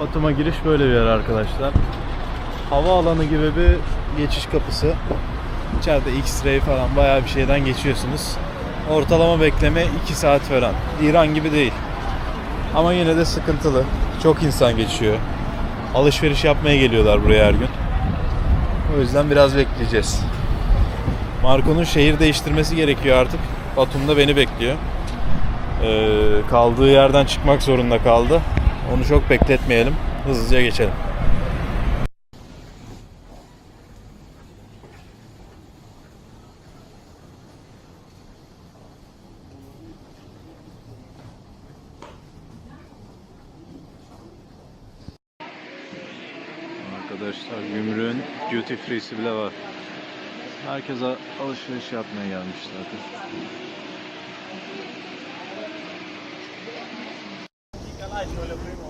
Batum'a giriş böyle bir yer arkadaşlar. Havaalanı gibi bir geçiş kapısı. İçeride X-ray falan bayağı bir şeyden geçiyorsunuz. Ortalama bekleme 2 saat falan. İran gibi değil. Ama yine de sıkıntılı. Çok insan geçiyor. Alışveriş yapmaya geliyorlar buraya her gün. O yüzden biraz bekleyeceğiz. Marco'nun şehir değiştirmesi gerekiyor artık. Batum'da beni bekliyor. Ee, kaldığı yerden çıkmak zorunda kaldı. Onu çok bekletmeyelim. Hızlıca geçelim. Arkadaşlar gümrüğün duty free'si bile var. Herkese alışveriş yapmaya gelmişlerdir. Давай, Коля, приймай.